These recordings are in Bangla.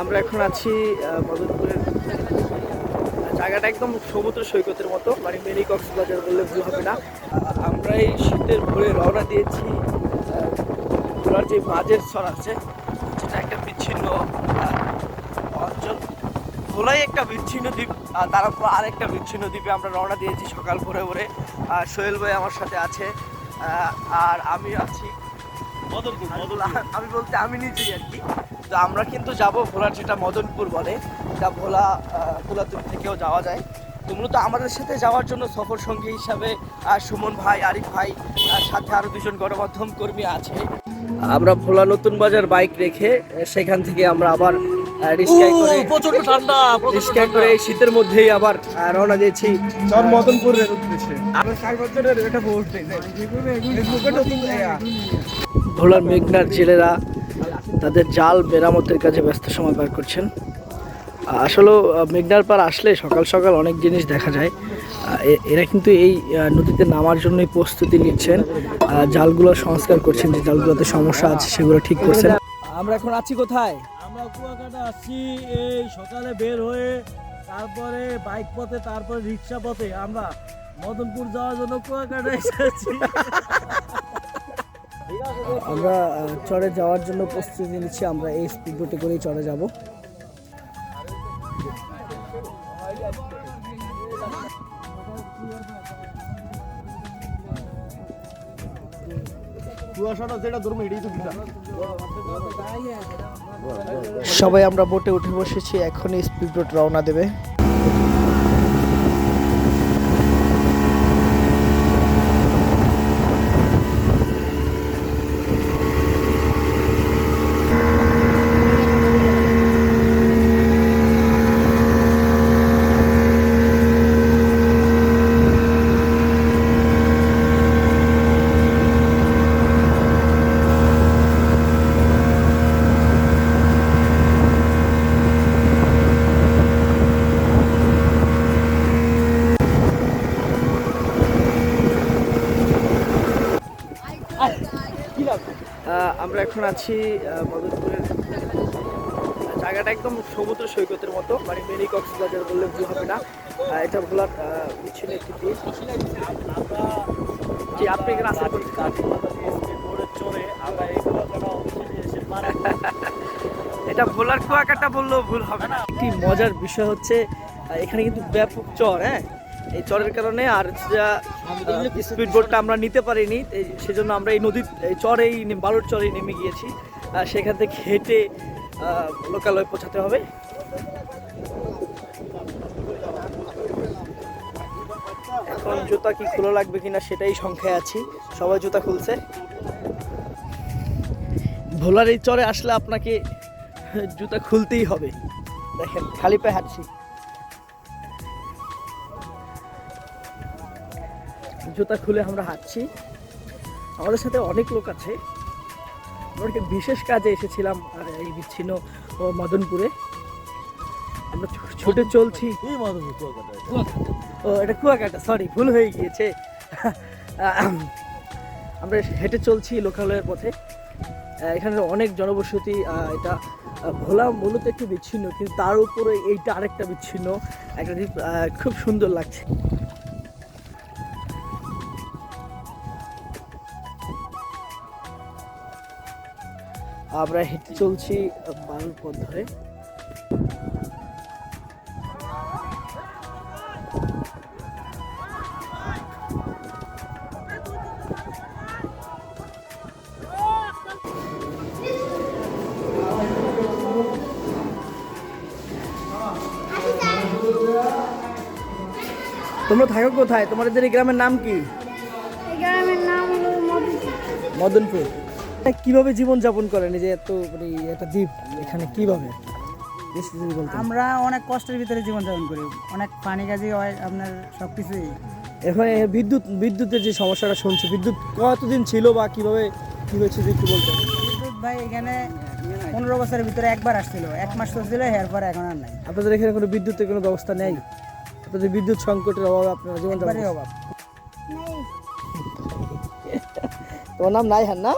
আমরা এখন আছি মদনপুরের জায়গাটা একদম সমুদ্র সৈকতের মতো মানে মিনি কক্সবাজার বললে ভুল হবে না। আমরা এই শীতের ভোরে রওনা দিয়েছি ভোলার যে মাঝের স্তর আছে, সেটা একটা বিচ্ছিন্ন অঞ্চল। ভোলাই একটা বিচ্ছিন্ন দ্বীপ, আর তার উপর আরেকটা বিচ্ছিন্ন দ্বীপে আমরা রওনা দিয়েছি সকাল ভোরে ভোরে। আর সোহেল ভাই আমার সাথে আছে আর আমি আছি মদনপুর আমি বলতে আমি নিজেই আর কি। তো আমরা কিন্তু যাব ভোলার যেটা মদনপুর বলে। যা ভোলা ভোলাতুর থেকেও যাওয়া যায়। তো মূলত আমাদের সাথে যাওয়ার জন্য সফর সঙ্গী হিসাবে সুমন ভাই আরিফ ভাই আর সাথে আরও দুজন গণমাধ্যম কর্মী আছে। আমরা ভোলা নতুন বাজার বাইক রেখে সেখান থেকে আমরা আবার করে ঠান্ডা করে এই শীতের মধ্যেই আবার রওনা দিয়েছি। চর মদনপুরের উদ্দেশ্যে। ভোলার মেঘনার জেলেরা তাদের জাল মেরামতের কাজে ব্যস্ত সময় পার করছেন। আসলে মেঘনার পার আসলে সকাল সকাল অনেক জিনিস দেখা যায়। এ- এরা কিন্তু এই নদীতে নামার জন্যই প্রস্তুতি নিচ্ছেন। জালগুলো সংস্কার করছেন যে জালগুলোতে সমস্যা আছে সেগুলো ঠিক করছেন। আমরা এখন আছি কোথায়? আমরা কুয়াকাটা আসছি এই সকালে বের হয়ে তারপরে বাইক পথে তারপরে রিক্সা পথে আমরা মদনপুর যাওয়ার জন্য কুয়াকাটা এসেছি আমরা চরে যাওয়ার জন্য প্রস্তুতি নিচ্ছি আমরা এই স্পিড বোটে করেই চরে যাব। সবাই আমরা বোটে উঠে বসেছি, এখনই স্পিড বোট রওনা দেবে আমরা এখন আছি মদনপুরের জায়গাটা একদম সমুদ্র সৈকতের মতো মানে মিনি কক্সবাজার বললে ভুল হবে না। এটা ভোলার বিচ্ছিন্ন একটি দ্বীপ যে আপনি এখানে পারে এটা ভোলার কুয়াকাটা বললেও ভুল হবে না। একটি মজার বিষয় হচ্ছে এখানে কিন্তু ব্যাপক চর হ্যাঁ? এই চরের কারণে আর স্পিড বোটটা আমরা নিতে পারিনি সেজন্য আমরা এই নদীর চরেই বালুর চরেই নেমে গিয়েছি। সেখান থেকে হেঁটে লোকালয়ে পৌঁছাতে হবে। এখন জুতা কি খোলা লাগবে কিনা সেটাই সংখ্যায় আছি। সবাই জুতা খুলছে। ভোলার এই চরে আসলে আপনাকে জুতা খুলতেই হবে। দেখেন, খালি পায়ে হাঁটছি। জুতা খুলে আমরা হাঁটছি। আমাদের সাথে অনেক লোক আছে। আমরা একটা বিশেষ কাজে এসেছিলাম আর এই বিচ্ছিন্ন মদনপুরে। আমরা ছুটে চলছি। ও এটা কুয়াকাটা সরি ভুল হয়ে গিয়েছে। আমরা হেঁটে চলছি লোকালয়ের পথে। এখানে অনেক জনবসতি এটা ভোলা মূলত একটু বিচ্ছিন্ন কিন্তু তার উপরে এইটা আরেকটা বিচ্ছিন্ন। একটা খুব সুন্দর লাগছে। আমরা হেঁটে চলছি আহ, পথ ধরে। তোমরা থাকো কোথায়? তোমাদের এই গ্রামের নাম কি? এই গ্রামের নাম হলো মধুপুর। মদনপুর। কীভাবে জীবন যাপন করেন এই যে এত মানে একটা দ্বীপ এখানে কীভাবে। আমরা অনেক কষ্টের ভিতরে জীবনযাপন করি। অনেক পানি কাজে হয় আপনার সব কিছুই এখানে বিদ্যুৎ বিদ্যুতের যে সমস্যাটা শুনছি বিদ্যুৎ কতদিন ছিল বা কীভাবে কি হয়েছে যদি একটু বলতেন? বিদ্যুৎ ভাই এখানে পনেরো বছরের ভিতরে একবার আসছিল। এক মাস চলছিল এরপর এখন আর নাই। আপনাদের এখানে কোনো বিদ্যুতের কোনো ব্যবস্থা নেই? আপনাদের বিদ্যুৎ সংকটের অভাবে আপনারা জীবন যাপন। অভাব। নেই তোমার নাম নাই হান না?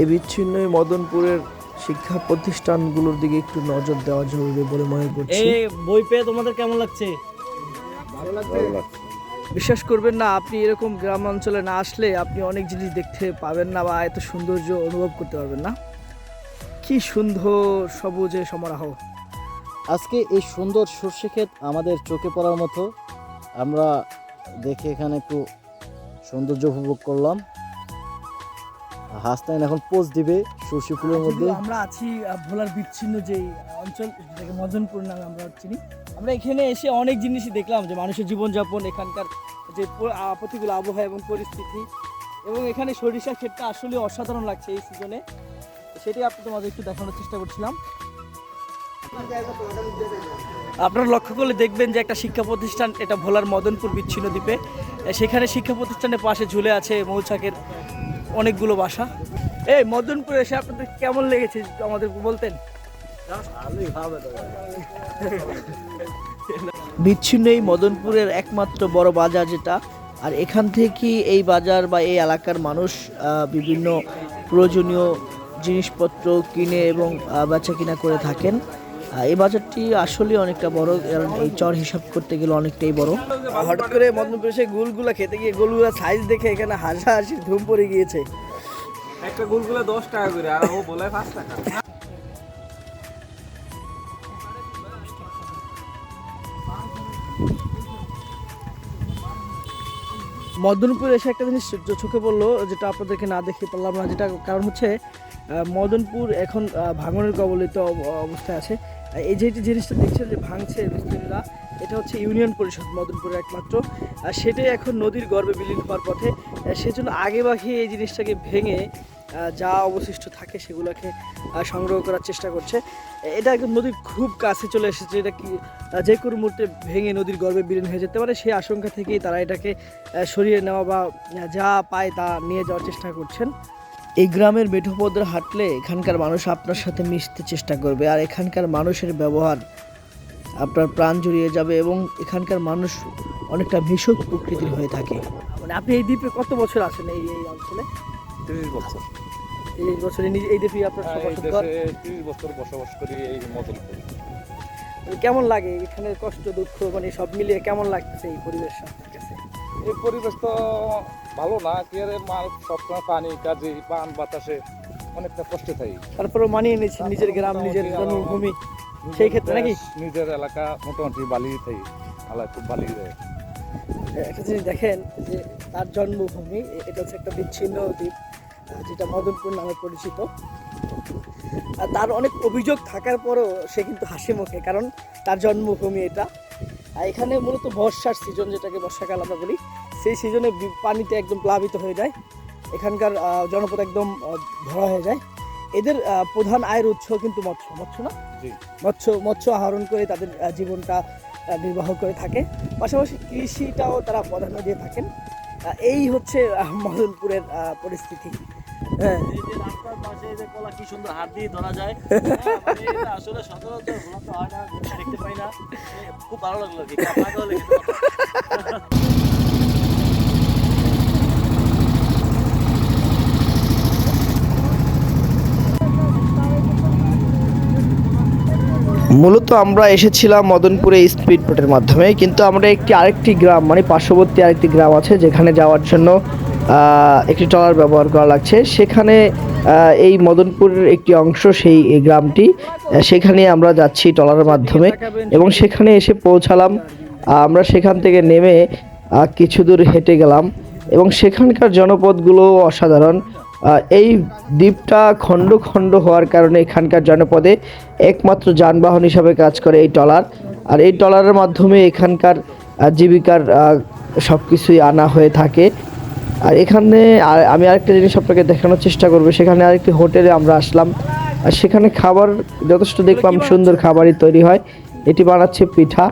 এই বিচ্ছিন্ন মদনপুরের শিক্ষা প্রতিষ্ঠানগুলোর দিকে একটু নজর দেওয়া জরুরি বলে মনে করছি। এই বই পেয়ে তোমাদের কেমন লাগছে। বিশ্বাস করবেন না আপনি এরকম গ্রাম অঞ্চলে না আসলে আপনি অনেক জিনিস দেখতে পাবেন না বা এত সৌন্দর্য অনুভব করতে পারবেন না। কি সুন্দর সবুজে সমারোহ। আজকে এই সুন্দর সর্ষে ক্ষেত আমাদের চোখে পড়ার মতো। আমরা দেখে এখানে একটু সৌন্দর্য উপভোগ করলাম। হাসনাইন এখন পোজ দিবে সর্ষে ফুলের মধ্যে। আমরা আছি ভোলার বিচ্ছিন্ন যে অঞ্চল যেটাকে মদনপুর নামে আমরা চিনি। আমরা এখানে এসে অনেক জিনিসই দেখলাম যে মানুষের জীবনযাপন এখানকার যে প্রতিকূল আবহাওয়া এবং পরিস্থিতি। এবং এখানে সরিষা ক্ষেতটা আসলে অসাধারণ লাগছে এই সিজনে সেটাই আপনি তোমাদের একটু দেখানোর চেষ্টা করছিলাম। আপনারা লক্ষ্য করলে দেখবেন যে একটা শিক্ষা প্রতিষ্ঠান এটা ভোলার মদনপুর বিচ্ছিন্ন দ্বীপে। সেখানে শিক্ষা প্রতিষ্ঠানের পাশে ঝুলে আছে মৌচাকের অনেকগুলো বাসা। এই, মদনপুরে এসে আপনাদের কেমন লেগেছে আমাদের বলতেন? বিচ্ছিন্ন এই মদনপুরের একমাত্র বড় বাজার যেটা, আর এখান থেকে এই বাজার বা এই এলাকার মানুষ বিভিন্ন প্রয়োজনীয় জিনিসপত্র কিনে এবং বেচা কিনা করে থাকেন। এই বাজারটি আসলে অনেকটা বড় কারণ এই চর হিসাব করতে গেলে অনেকটাই বড়। হঠাৎ করে মদনপুরে সেই গোলগুলা খেতে গিয়ে গোলগুলা সাইজ দেখে এখানে হাসা হাসির ধুম পড়ে গিয়েছে। একটা গুলগুলা দশ টাকা করে আর ও বলে পাঁচ টাকা। মদনপুর এসে একটা জিনিস চোখে পড়ল যেটা আপনাদেরকে না দেখে পারলাম না যেটা কারণ হচ্ছে আহ, মদনপুর এখন ভাঙনের কবলিত অব- অবস্থায় আছে। এই যে জিনিসটা দেখছেন যে ভাঙছে মিস্ত্রিরা এটা হচ্ছে ইউনিয়ন পরিষদ, মদনপুরের একমাত্র। আর সেটাই এখন নদীর গর্ভে বিলীন হওয়ার পথে। সেজন্য আগে বাঘে এই জিনিসটাকে ভেঙে যা অবশিষ্ট থাকে সেগুলোকে সংগ্রহ করার চেষ্টা করছে। এটা একদম নদীর খুব কাছে চলে এসেছে, এটা কি যে কোনো মুহূর্তে ভেঙে নদীর গর্ভে বিলীন হয়ে যেতে পারে, সেই আশঙ্কা থেকেই তারা এটাকে সরিয়ে নেওয়া বা যা পায় তা নিয়ে যাওয়ার চেষ্টা করছেন। এই গ্রামের মেঠোপদরে হাঁটলে এখানকার মানুষ আপনার সাথে মিশতে চেষ্টা করবে আর এখানকার মানুষের ব্যবহার আপনার প্রাণ জড়িয়ে যাবে এবং এখানকার মানুষ অনেকটা মিশুক প্রকৃতির হয়ে থাকে। মানে আপনি এই দ্বীপে কত বছর আছেন এই এই অঞ্চলে? তিরিশ বছর। নিজে এই দ্বীপে আপনার হ্যাঁ, দেশে তিরিশ বছর বসবাস করি এই কেমন লাগে এখানে কষ্ট দুঃখ মানে সব মিলিয়ে কেমন লাগতেছে এই পরিবেশ আপনার কাছে এই পরিবেশ তো ভালো না কি মাল সবসময় পানি কাজে পান বাতাসে অনেকটা কষ্টে থাকি। তারপরে মানিয়ে নিয়েছি নিজের গ্রাম নিজের জন্মভূমি সেই ক্ষেত্রে নাকি? নিজের এলাকা মোটামুটি বালি থাকি আলা খুব বালি দেয়। একটা জিনিস দেখেন যে তার জন্মভূমি এটা হচ্ছে একটা বিচ্ছিন্ন দ্বীপ যেটা মদনপুর নামে পরিচিত। আর তার অনেক অভিযোগ থাকার পরও সে কিন্তু হাসি মুখে কারণ তার জন্মভূমি এটা। আর এখানে মূলত বর্ষার সিজন যেটাকে বর্ষাকাল আমরা বলি সেই সিজনে পানিতে একদম প্লাবিত হয়ে যায়। এখানকার জনপদ একদম ভরা হয়ে যায়। এদের প্রধান আয়ের উৎস কিন্তু মৎস্য। মৎস্য না? মৎস্য মৎস্য আহরণ করে তাদের জীবনটা নির্বাহ করে থাকে। পাশাপাশি কৃষিটাও তারা প্রাধান্য দিয়ে থাকেন। এই হচ্ছে মদনপুরের পরিস্থিতি। হ্যাঁ। রাস্তার পাশে এই যে কলা কি সুন্দর হাত দিয়ে ধরা যায়। হ্যাঁ, এটা আসলে সচরাচর ভোলা তো না দেখতে পাই না। খুব ভালো লাগল কি আপনাকেও লেগেছে মূলত আমরা এসেছিলাম মদনপুরে স্পিড বোটের মাধ্যমে কিন্তু আমরা একটি আরেকটি গ্রাম মানে পার্শ্ববর্তী আরেকটি গ্রাম আছে যেখানে যাওয়ার জন্য একটি ট্রলার ব্যবহার করা লাগছে। সেখানে এই মদনপুরের একটি অংশ, সেই গ্রামটি। সেখানে আমরা যাচ্ছি ট্রলারের মাধ্যমে এবং সেখানে এসে পৌঁছালাম। আমরা সেখান থেকে নেমে কিছু দূর হেঁটে গেলাম এবং সেখানকার জনপদগুলো অসাধারণ। এই দ্বীপটা খণ্ড খণ্ড হওয়ার কারণে এখানকার জনপদে একমাত্র যানবাহন হিসাবে কাজ করে এই ট্রলার। আর এই ট্রলারের মাধ্যমে এখানকার জীবিকার সব কিছুই আনা হয়ে থাকে। আর এখানে আর আমি আরেকটা জিনিস আপনাকে দেখানোর চেষ্টা করব। সেখানে আরেকটি হোটেলে আমরা আসলাম। আর সেখানে খাবার যথেষ্ট দেখলাম সুন্দর খাবারই তৈরি হয়। এটি বানাচ্ছে পিঠা।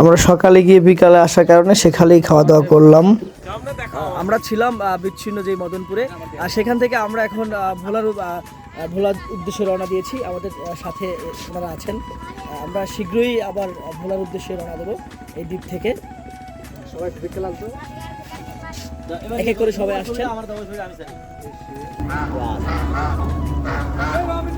আমরা সকালে গিয়ে বিকালে আসার কারণে সেখানেই খাওয়া দাওয়া করলাম। আমরা ছিলাম বিচ্ছিন্ন যে মদনপুরে। আর সেখান থেকে আমরা এখন ভোলার ভোলার উদ্দেশ্যে রওনা দিয়েছি। আমাদের সাথে ওনারা আছেন। আমরা শীঘ্রই আবার ভোলার উদ্দেশ্যে রওনা দেবো এই দ্বীপ থেকে। সবাই বিকেল আসব এক এক করে সবাই আসছে আমার আমি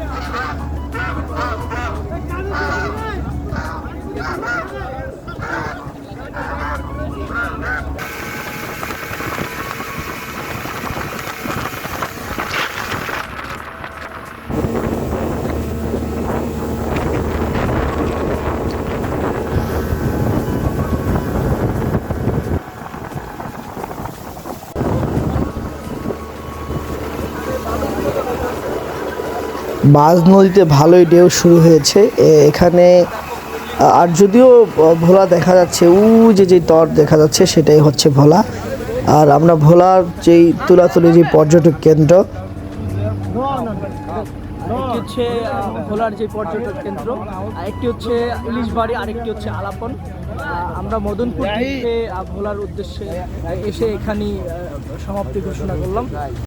মাঝ নদীতে ভালোই ঢেউ শুরু হয়েছে। এখানে আর যদিও ভোলা দেখা যাচ্ছে উ যে যে তর দেখা যাচ্ছে, সেটাই হচ্ছে ভোলা। আর আমরা ভোলার যেই তুলাতুলি, যে পর্যটক কেন্দ্র হচ্ছে ভোলার যে পর্যটক কেন্দ্র একটি হচ্ছে ইলিশ বাড়ি আরেকটি হচ্ছে আলাপন। আমরা মদনপুর ভোলার উদ্দেশ্যে এসে এখানেই সমাপ্তি ঘোষণা করলাম।